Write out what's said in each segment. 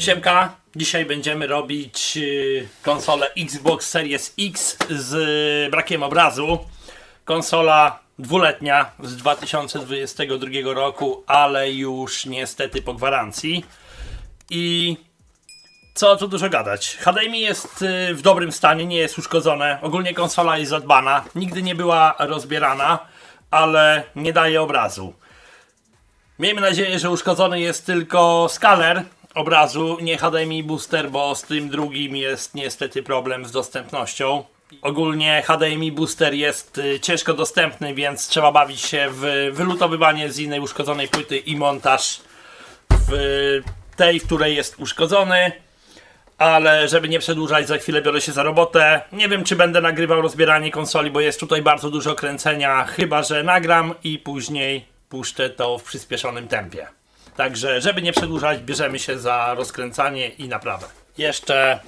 Siemka, dzisiaj będziemy robić y, konsolę Xbox Series X z brakiem obrazu. Konsola dwuletnia z 2022 roku, ale już niestety po gwarancji. I co tu dużo gadać. HDMI jest y, w dobrym stanie, nie jest uszkodzone. Ogólnie konsola jest zadbana, nigdy nie była rozbierana, ale nie daje obrazu. Miejmy nadzieję, że uszkodzony jest tylko skaler obrazu, nie HDMI booster, bo z tym drugim jest niestety problem z dostępnością. Ogólnie HDMI booster jest y, ciężko dostępny, więc trzeba bawić się w wylutowywanie z innej uszkodzonej płyty i montaż w tej, w której jest uszkodzony. Ale żeby nie przedłużać, za chwilę biorę się za robotę. Nie wiem, czy będę nagrywał rozbieranie konsoli, bo jest tutaj bardzo dużo kręcenia. Chyba, że nagram i później puszczę to w przyspieszonym tempie. Także, żeby nie przedłużać, bierzemy się za rozkręcanie i naprawę. Jeszcze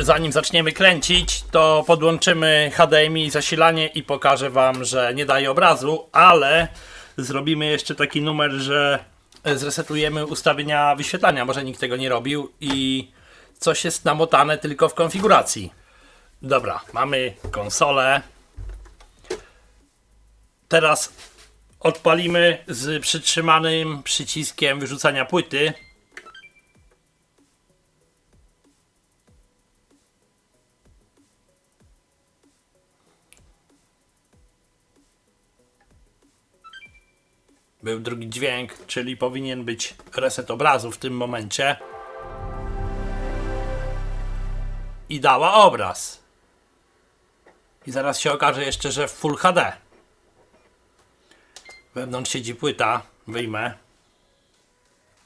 zanim zaczniemy kręcić, to podłączymy HDMI zasilanie i pokażę Wam, że nie daje obrazu, ale zrobimy jeszcze taki numer, że zresetujemy ustawienia wyświetlania. Może nikt tego nie robił i coś jest namotane tylko w konfiguracji. Dobra, mamy konsolę. Teraz odpalimy z przytrzymanym przyciskiem wyrzucania płyty. Był drugi dźwięk, czyli powinien być reset obrazu w tym momencie. I dała obraz. I zaraz się okaże jeszcze, że w Full HD. Wewnątrz siedzi płyta. Wyjmę.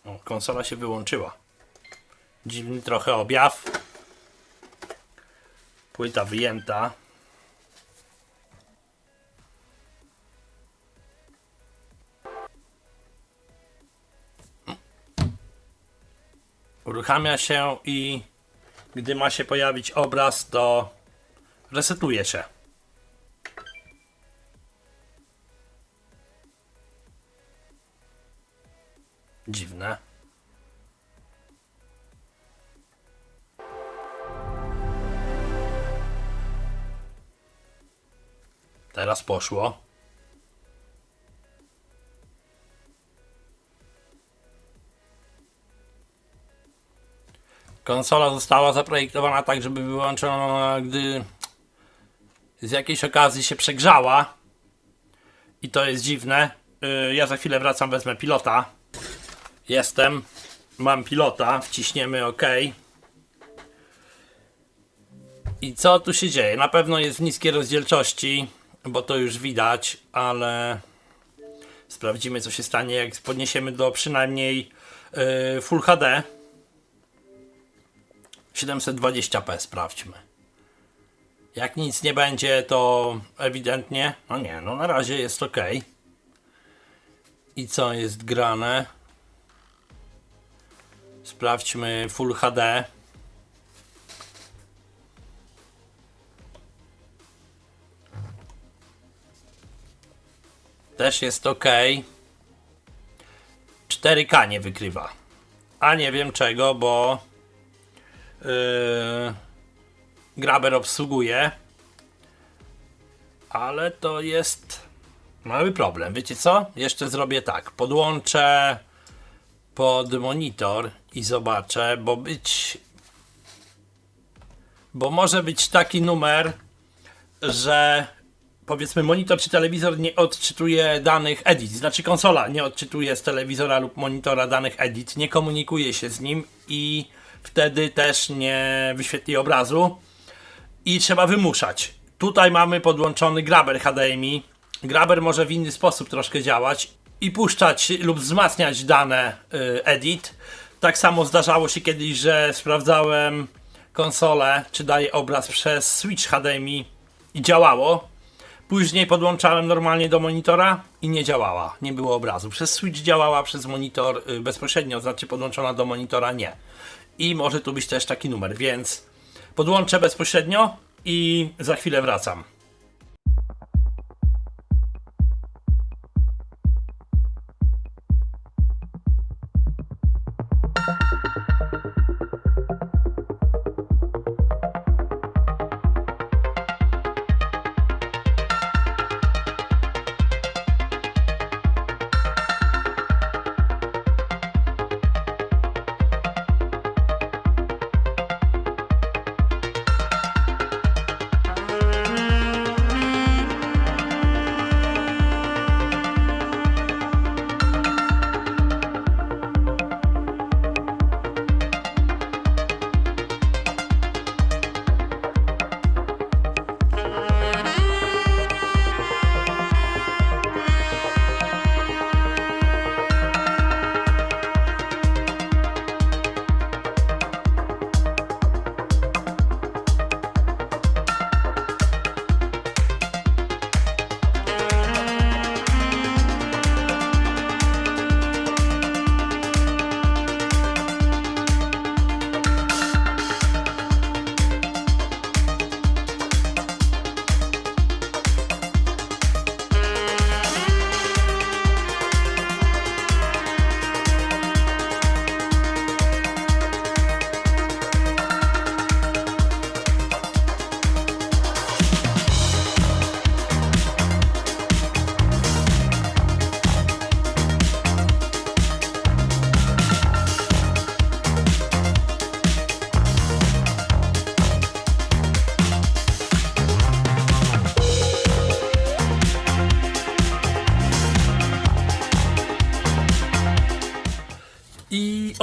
O, konsola się wyłączyła. Dziwny trochę objaw. Płyta wyjęta. Uruchamia się i gdy ma się pojawić obraz, to resetuje się. Dziwne. Teraz poszło. Konsola została zaprojektowana tak, żeby wyłączona, gdy z jakiejś okazji się przegrzała. I to jest dziwne. Yy, Ja za chwilę wracam, wezmę pilota. Jestem. Mam pilota. Wciśniemy OK. I co tu się dzieje? Na pewno jest w niskiej rozdzielczości, bo to już widać, ale sprawdzimy co się stanie jak podniesiemy do przynajmniej yy, Full HD. 720p sprawdźmy. Jak nic nie będzie, to ewidentnie, no nie, no na razie jest ok. I co jest grane? Sprawdźmy Full HD. Też jest ok. 4K nie wykrywa. A nie wiem czego, bo yy, Graber obsługuje. Ale to jest mały problem. Wiecie co? Jeszcze zrobię tak. Podłączę pod monitor i zobaczę, bo być. Bo może być taki numer, że powiedzmy monitor czy telewizor nie odczytuje danych edit, znaczy konsola nie odczytuje z telewizora lub monitora danych edit, nie komunikuje się z nim i wtedy też nie wyświetli obrazu i trzeba wymuszać. Tutaj mamy podłączony graber HDMI. Graber może w inny sposób troszkę działać i puszczać lub wzmacniać dane y, edit. Tak samo zdarzało się kiedyś, że sprawdzałem konsolę, czy daje obraz przez switch HDMI i działało. Później podłączałem normalnie do monitora i nie działała, nie było obrazu. Przez switch działała, przez monitor y, bezpośrednio, znaczy podłączona do monitora nie. I może tu być też taki numer, więc podłączę bezpośrednio i za chwilę wracam.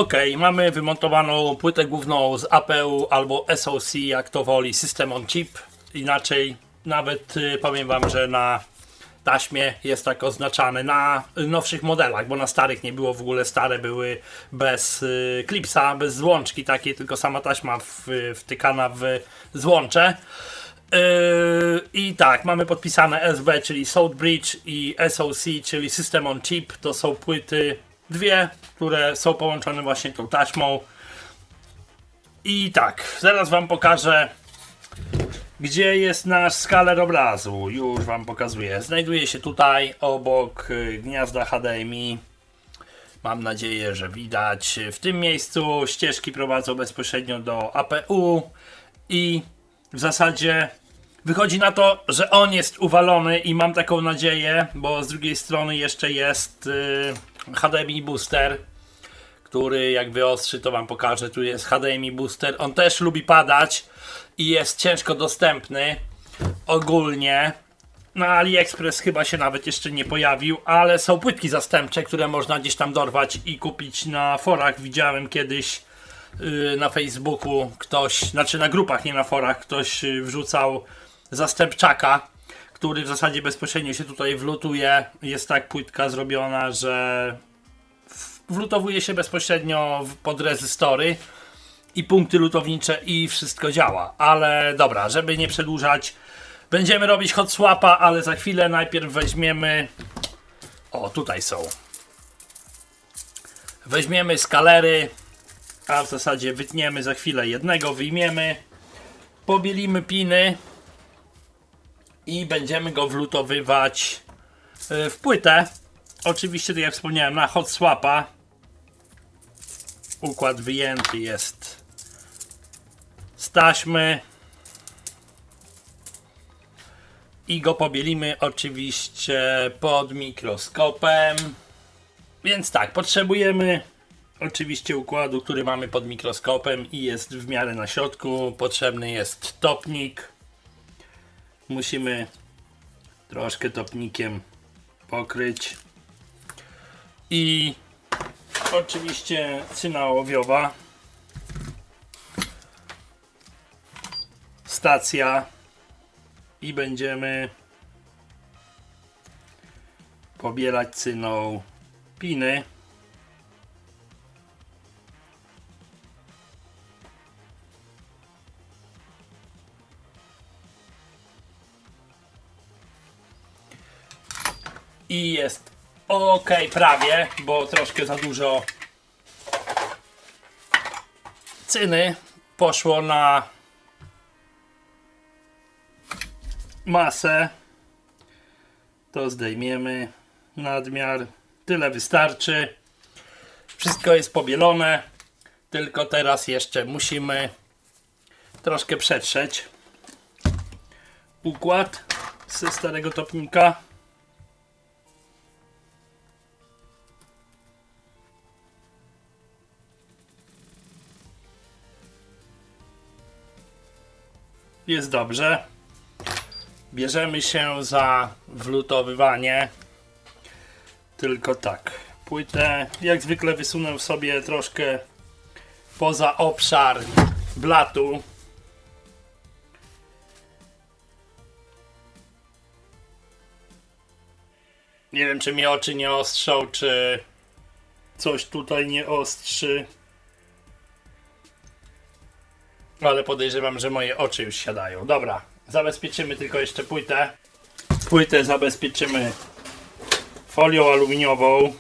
Okej, mamy wymontowaną płytę główną z APU albo SOC, jak to woli, System on Chip. Inaczej, nawet y, powiem Wam, że na taśmie jest tak oznaczany na nowszych modelach, bo na starych nie było w ogóle, stare były bez y, klipsa, bez złączki takiej, tylko sama taśma wtykana w złącze. Yy, I tak, mamy podpisane SB, czyli Southbridge i SOC, czyli System on Chip. To są płyty dwie, które są połączone właśnie tą taśmą. I tak, zaraz Wam pokażę, gdzie jest nasz skaler obrazu. Już Wam pokazuję. Znajduje się tutaj obok y, gniazda HDMI. Mam nadzieję, że widać. W tym miejscu ścieżki prowadzą bezpośrednio do APU i w zasadzie wychodzi na to, że on jest uwalony i mam taką nadzieję, bo z drugiej strony jeszcze jest y, HDMI booster, który jak wyostrzy to wam pokażę, tu jest HDMI booster, on też lubi padać i jest ciężko dostępny ogólnie. Na AliExpress chyba się nawet jeszcze nie pojawił, ale są płytki zastępcze, które można gdzieś tam dorwać i kupić na forach. Widziałem kiedyś yy, na Facebooku ktoś, znaczy na grupach, nie na forach, ktoś yy, wrzucał zastępczaka, który w zasadzie bezpośrednio się tutaj wlutuje. Jest tak płytka zrobiona, że wlutowuje się bezpośrednio pod rezystory i punkty lutownicze i wszystko działa. Ale dobra, żeby nie przedłużać, będziemy robić hot swapa, ale za chwilę najpierw weźmiemy. O, tutaj są. Weźmiemy skalery, a w zasadzie wytniemy za chwilę jednego, wyjmiemy, pobielimy piny i będziemy go wlutowywać y, w płytę. Oczywiście, tak jak wspomniałem, na hot swapa. Układ wyjęty jest z taśmy. I go pobielimy oczywiście pod mikroskopem. Więc tak, potrzebujemy oczywiście układu, który mamy pod mikroskopem i jest w miarę na środku. Potrzebny jest topnik. Musimy troszkę topnikiem pokryć. I oczywiście cyna ołowiowa. Stacja. I będziemy pobierać cyną piny. I jest ok, prawie, bo troszkę za dużo cyny poszło na masę. To zdejmiemy nadmiar. Tyle wystarczy. Wszystko jest pobielone. Tylko teraz jeszcze musimy troszkę przetrzeć układ ze starego topnika. Jest dobrze. Bierzemy się za wlutowywanie. Tylko tak. Płytę jak zwykle wysunę sobie troszkę poza obszar blatu. Nie wiem, czy mnie oczy nie ostrzą, czy coś tutaj nie ostrzy. Ale podejrzewam, że moje oczy już siadają. Dobra, zabezpieczymy tylko jeszcze płytę. Płytę zabezpieczymy folią aluminiową.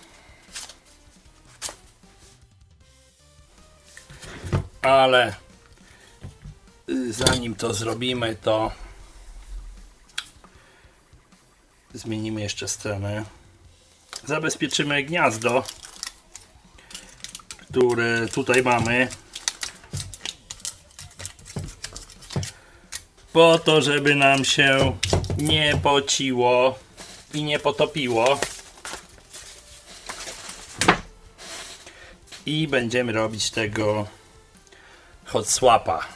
Ale zanim to zrobimy, to zmienimy jeszcze stronę. Zabezpieczymy gniazdo, które tutaj mamy. Po to, żeby nam się nie pociło i nie potopiło. I będziemy robić tego hot swapa.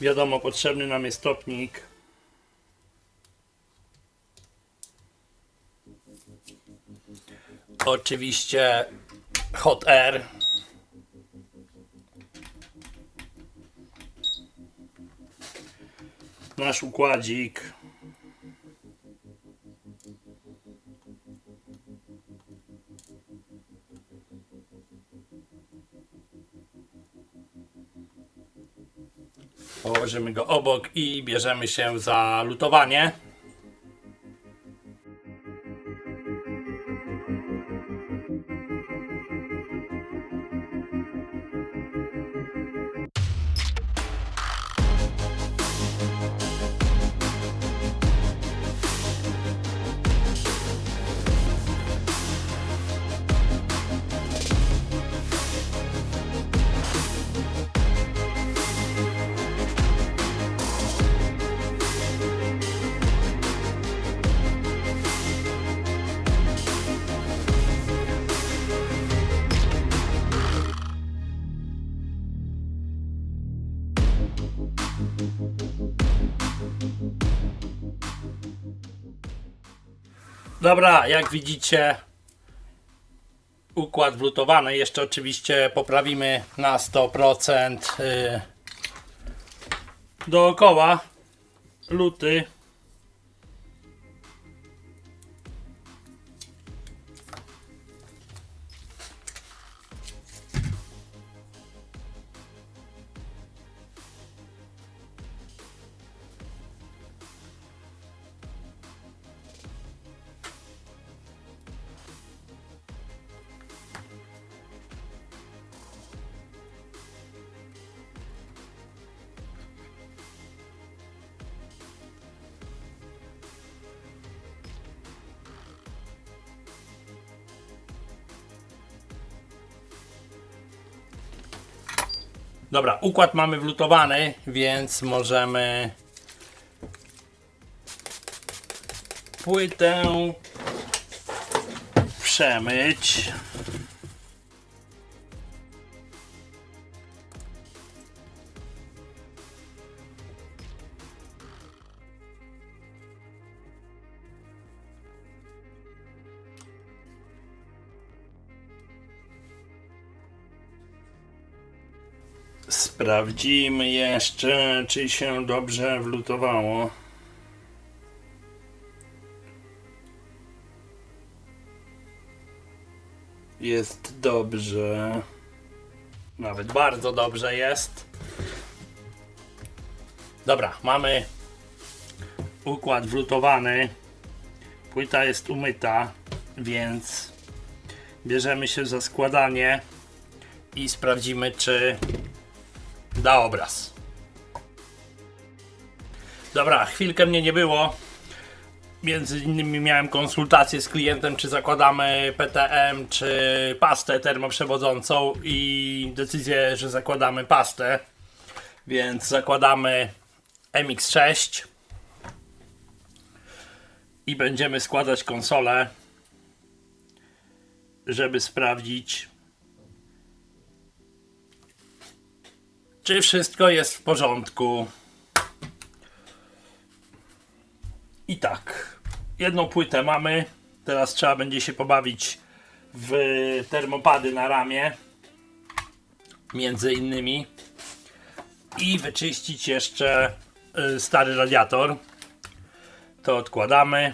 Wiadomo, potrzebny nam jest topnik. Oczywiście Hot Air. Nasz układzik. Położymy go obok i bierzemy się za lutowanie. Dobra, jak widzicie, układ wlutowany. Jeszcze oczywiście poprawimy na 100% y, dookoła luty. Dobra, układ mamy wlutowany, więc możemy płytę przemyć. Sprawdzimy jeszcze, czy się dobrze wlutowało. Jest dobrze. Nawet bardzo dobrze jest. Dobra, mamy układ wlutowany. Płyta jest umyta, więc bierzemy się za składanie i sprawdzimy, czy da obraz. Dobra, chwilkę mnie nie było. Między innymi miałem konsultację z klientem, czy zakładamy PTM, czy pastę termoprzewodzącą i decyzję, że zakładamy pastę. Więc zakładamy MX6 i będziemy składać konsolę, żeby sprawdzić, czy wszystko jest w porządku. I tak, jedną płytę mamy. Teraz trzeba będzie się pobawić w termopady na ramię. Między innymi. I wyczyścić jeszcze y, stary radiator. To odkładamy.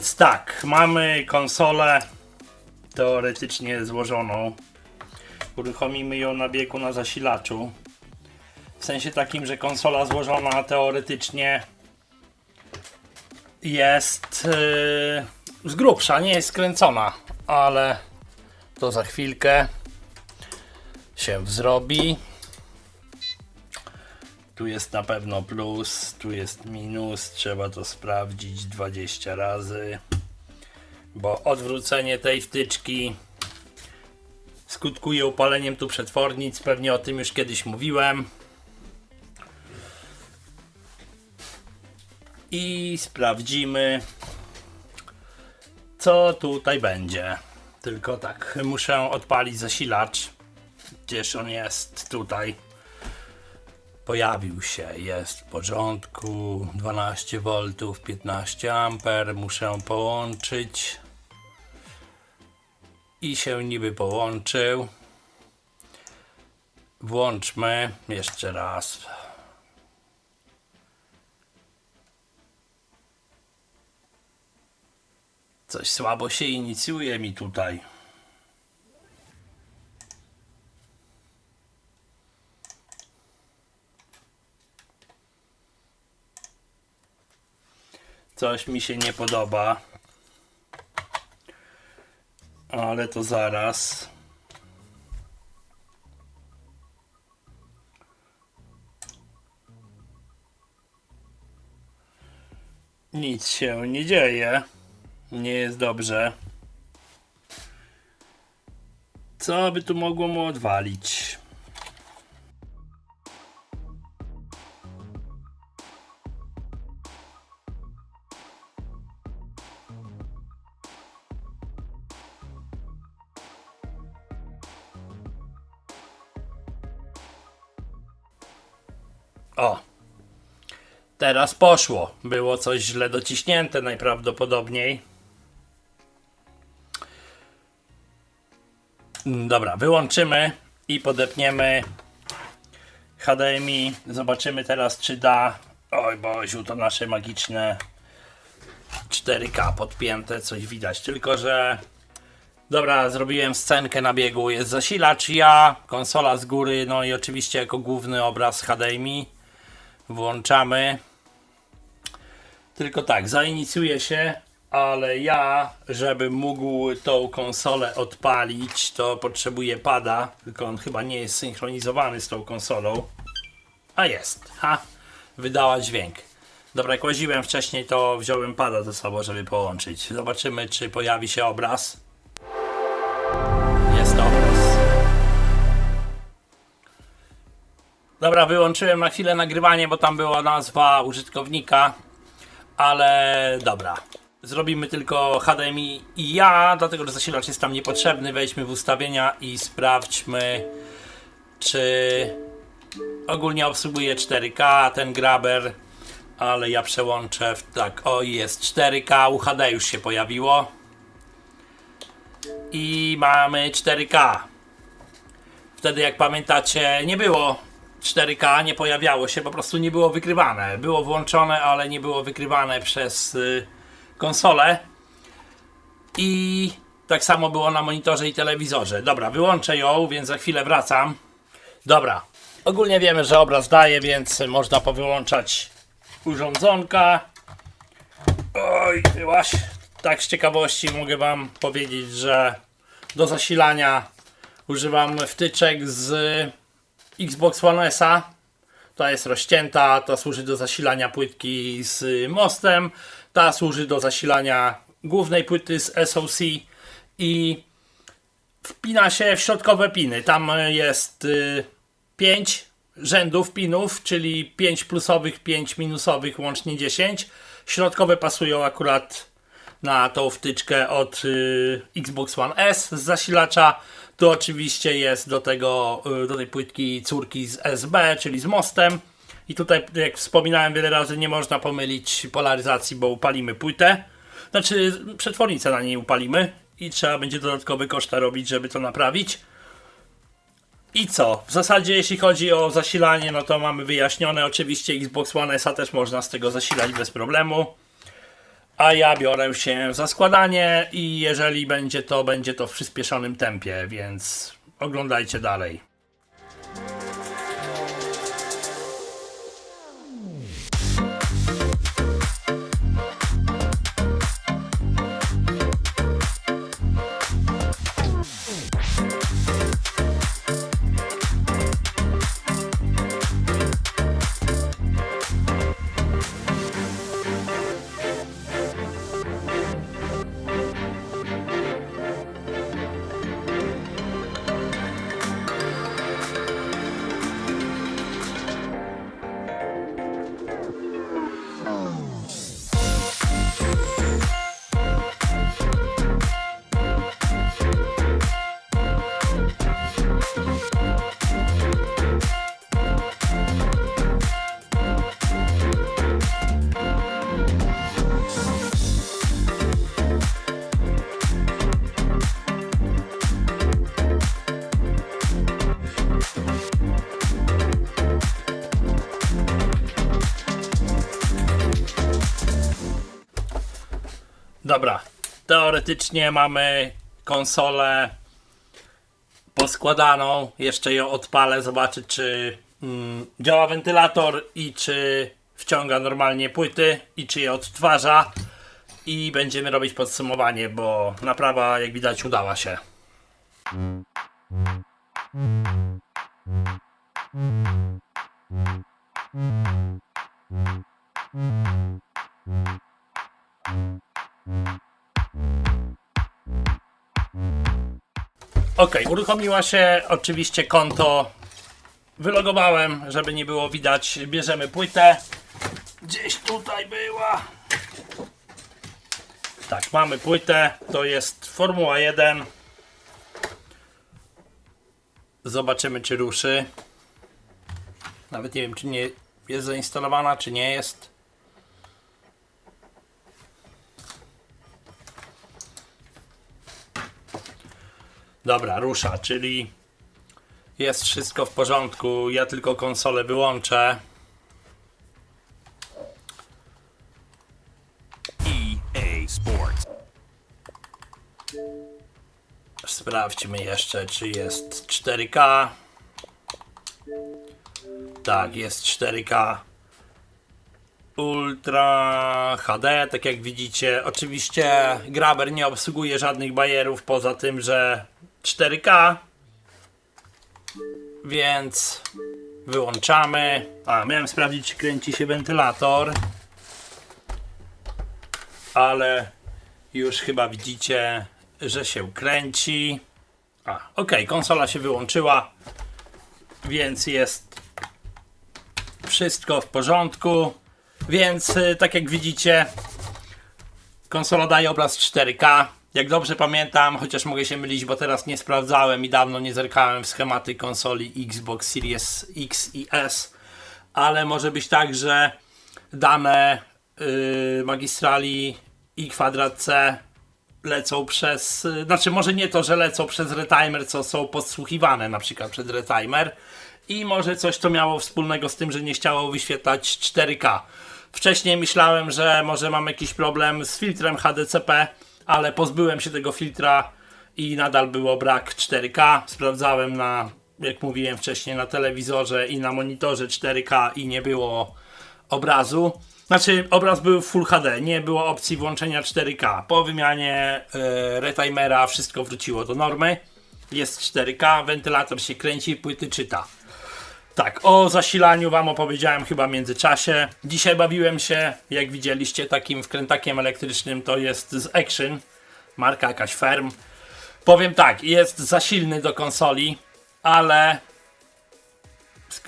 Więc tak, mamy konsolę teoretycznie złożoną. Uruchomimy ją na biegu na zasilaczu. W sensie takim, że konsola złożona teoretycznie jest yy, z grubsza, nie jest skręcona, ale to za chwilkę się zrobi. Tu jest na pewno plus, tu jest minus, trzeba to sprawdzić 20 razy, bo odwrócenie tej wtyczki skutkuje upaleniem tu przetwornic, pewnie o tym już kiedyś mówiłem. I sprawdzimy, co tutaj będzie. Tylko tak, muszę odpalić zasilacz. Gdzież on jest? Tutaj. Pojawił się, jest w porządku. 12 V, 15 A. Muszę połączyć. I się niby połączył. Włączmy jeszcze raz. Coś słabo się inicjuje mi tutaj. Coś mi się nie podoba. Ale to zaraz. Nic się nie dzieje. Nie jest dobrze. Co by tu mogło mu odwalić? Teraz poszło. Było coś źle dociśnięte najprawdopodobniej. Mm, Dobra, wyłączymy i podepniemy HDMI. Zobaczymy teraz, czy da. Oj, Boziu, to nasze magiczne 4K podpięte, coś widać. Tylko, że. Dobra, zrobiłem scenkę na biegu. Jest zasilacz, ja, konsola z góry, no i oczywiście jako główny obraz HDMI. Włączamy. Tylko tak, zainicjuje się, ale ja, żeby mógł tą konsolę odpalić, to potrzebuję pada, tylko on chyba nie jest synchronizowany z tą konsolą. A jest, ha, wydała dźwięk. Dobra, jak łaziłem wcześniej, to wziąłem pada ze sobą, żeby połączyć. Zobaczymy, czy pojawi się obraz. Jest obraz. Dobra, wyłączyłem na chwilę nagrywanie, bo tam była nazwa użytkownika, ale dobra. Zrobimy tylko HDMI i ja, dlatego że zasilacz jest tam niepotrzebny. Wejdźmy w ustawienia i sprawdźmy, czy ogólnie obsługuje 4K ten graber, ale ja przełączę w tak, o jest 4K, UHD już się pojawiło i mamy 4K. Wtedy, jak pamiętacie, nie było 4K, nie pojawiało się, po prostu nie było wykrywane. Było włączone, ale nie było wykrywane przez y, konsolę. I tak samo było na monitorze i telewizorze. Dobra, wyłączę ją, więc za chwilę wracam. Dobra, ogólnie wiemy, że obraz daje, więc można powyłączać urządzonka. Oj, byłaś. Tak z ciekawości mogę Wam powiedzieć, że do zasilania używam wtyczek z Xbox One S. Ta jest rozcięta, ta służy do zasilania płytki z mostem, ta służy do zasilania głównej płyty z SoC i wpina się w środkowe piny. Tam jest 5 rzędów pinów, czyli 5 plusowych, 5 minusowych, łącznie 10. Środkowe pasują akurat na tą wtyczkę od y, Xbox One S z zasilacza. Tu oczywiście jest do tego, y, do tej płytki córki z SB, czyli z mostem. I tutaj, jak wspominałem wiele razy, nie można pomylić polaryzacji, bo upalimy płytę. Znaczy, przetwornicę na niej upalimy i trzeba będzie dodatkowy koszta robić, żeby to naprawić. I co? W zasadzie jeśli chodzi o zasilanie, no to mamy wyjaśnione. Oczywiście Xbox One S też można z tego zasilać bez problemu. A ja biorę się za składanie i jeżeli będzie to, będzie to w przyspieszonym tempie, więc oglądajcie dalej. Dobra, teoretycznie mamy konsolę poskładaną. Jeszcze ją odpalę, zobaczyć czy mm, działa wentylator i czy wciąga normalnie płyty i czy je odtwarza. I będziemy robić podsumowanie, bo naprawa jak widać udała się. Ok, uruchomiła się oczywiście konto. Wylogowałem, żeby nie było widać. Bierzemy płytę. Gdzieś tutaj była. Tak, mamy płytę. To jest Formuła 1. Zobaczymy, czy ruszy. Nawet nie wiem, czy nie jest zainstalowana, czy nie jest. Dobra, rusza, czyli jest wszystko w porządku. Ja tylko konsolę wyłączę. EA Sports. Sprawdźmy jeszcze, czy jest 4K. Tak, jest 4K. Ultra HD, tak jak widzicie. Oczywiście Grabber nie obsługuje żadnych bajerów poza tym, że 4K. Więc wyłączamy. A, miałem sprawdzić, czy kręci się wentylator. Ale już chyba widzicie, że się kręci. A, ok, konsola się wyłączyła, więc jest wszystko w porządku. Więc y, tak jak widzicie, konsola daje obraz 4K. Jak dobrze pamiętam, chociaż mogę się mylić, bo teraz nie sprawdzałem i dawno nie zerkałem w schematy konsoli Xbox Series X i S, ale może być tak, że dane yy, magistrali i kwadrat C lecą przez, y, znaczy może nie to, że lecą przez retimer, co są podsłuchiwane na przykład przez retimer i może coś to miało wspólnego z tym, że nie chciało wyświetlać 4K. Wcześniej myślałem, że może mam jakiś problem z filtrem HDCP, ale pozbyłem się tego filtra i nadal było brak 4K. Sprawdzałem na, jak mówiłem wcześniej, na telewizorze i na monitorze 4K i nie było obrazu. Znaczy, obraz był Full HD, nie było opcji włączenia 4K. Po wymianie e, retimera wszystko wróciło do normy. Jest 4K, wentylator się kręci, płyty czyta. Tak, o zasilaniu Wam opowiedziałem chyba w międzyczasie. Dzisiaj bawiłem się, jak widzieliście, takim wkrętakiem elektrycznym. To jest z Action, marka jakaś Ferm. Powiem tak, jest za silny do konsoli, ale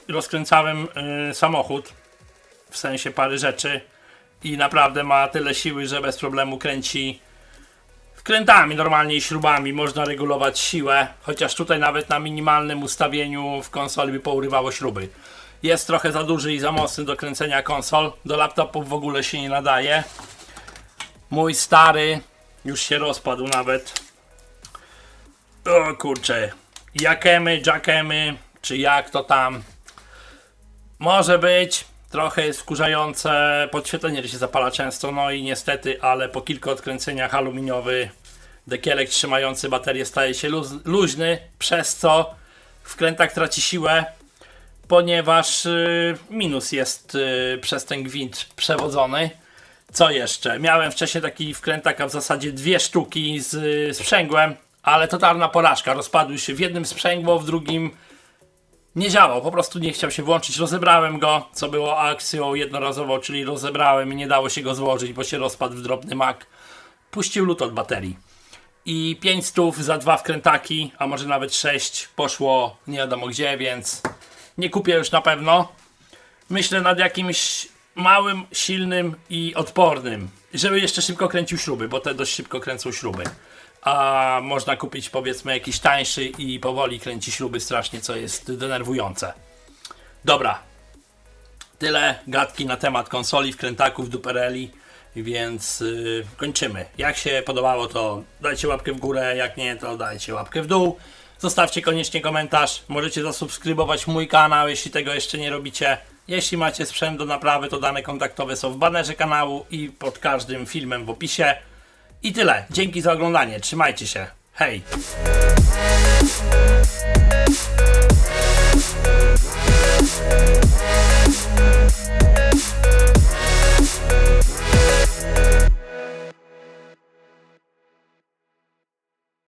rozkręcałem y, samochód, w sensie parę rzeczy i naprawdę ma tyle siły, że bez problemu kręci wkrętami normalnie i śrubami można regulować siłę, chociaż tutaj nawet na minimalnym ustawieniu w konsoli by pourywało śruby. Jest trochę za duży i za mocny do kręcenia konsol, do laptopów w ogóle się nie nadaje. Mój stary już się rozpadł nawet. O kurczę, jakemy, jackemy, czy jak to tam. Może być, Trochę jest wkurzające, podświetlenie się zapala często, no i niestety, ale po kilku odkręceniach aluminiowy dekielek trzymający baterię staje się luz, luźny, przez co wkrętak traci siłę, ponieważ y, minus jest y, przez ten gwint przewodzony. Co jeszcze? Miałem wcześniej taki wkrętak, a w zasadzie dwie sztuki z y, sprzęgłem, ale totalna porażka. Rozpadły się w jednym sprzęgło, w drugim nie działał, po prostu nie chciał się włączyć. Rozebrałem go, co było akcją jednorazową, czyli rozebrałem i nie dało się go złożyć, bo się rozpadł w drobny mak. Puścił lut od baterii. I 5 stów za dwa wkrętaki, a może nawet 6 poszło nie wiadomo gdzie, więc nie kupię już na pewno. Myślę nad jakimś małym, silnym i odpornym, żeby jeszcze szybko kręcił śruby, bo te dość szybko kręcą śruby. A można kupić powiedzmy jakiś tańszy i powoli kręci śruby strasznie, co jest denerwujące. Dobra, tyle gadki na temat konsoli, wkrętaków, dupereli, więc yy, kończymy. Jak się podobało, to dajcie łapkę w górę, jak nie, to dajcie łapkę w dół. Zostawcie koniecznie komentarz. Możecie zasubskrybować mój kanał, jeśli tego jeszcze nie robicie. Jeśli macie sprzęt do naprawy, to dane kontaktowe są w banerze kanału i pod każdym filmem w opisie. I tyle. Dzięki za oglądanie. Trzymajcie się. Hej!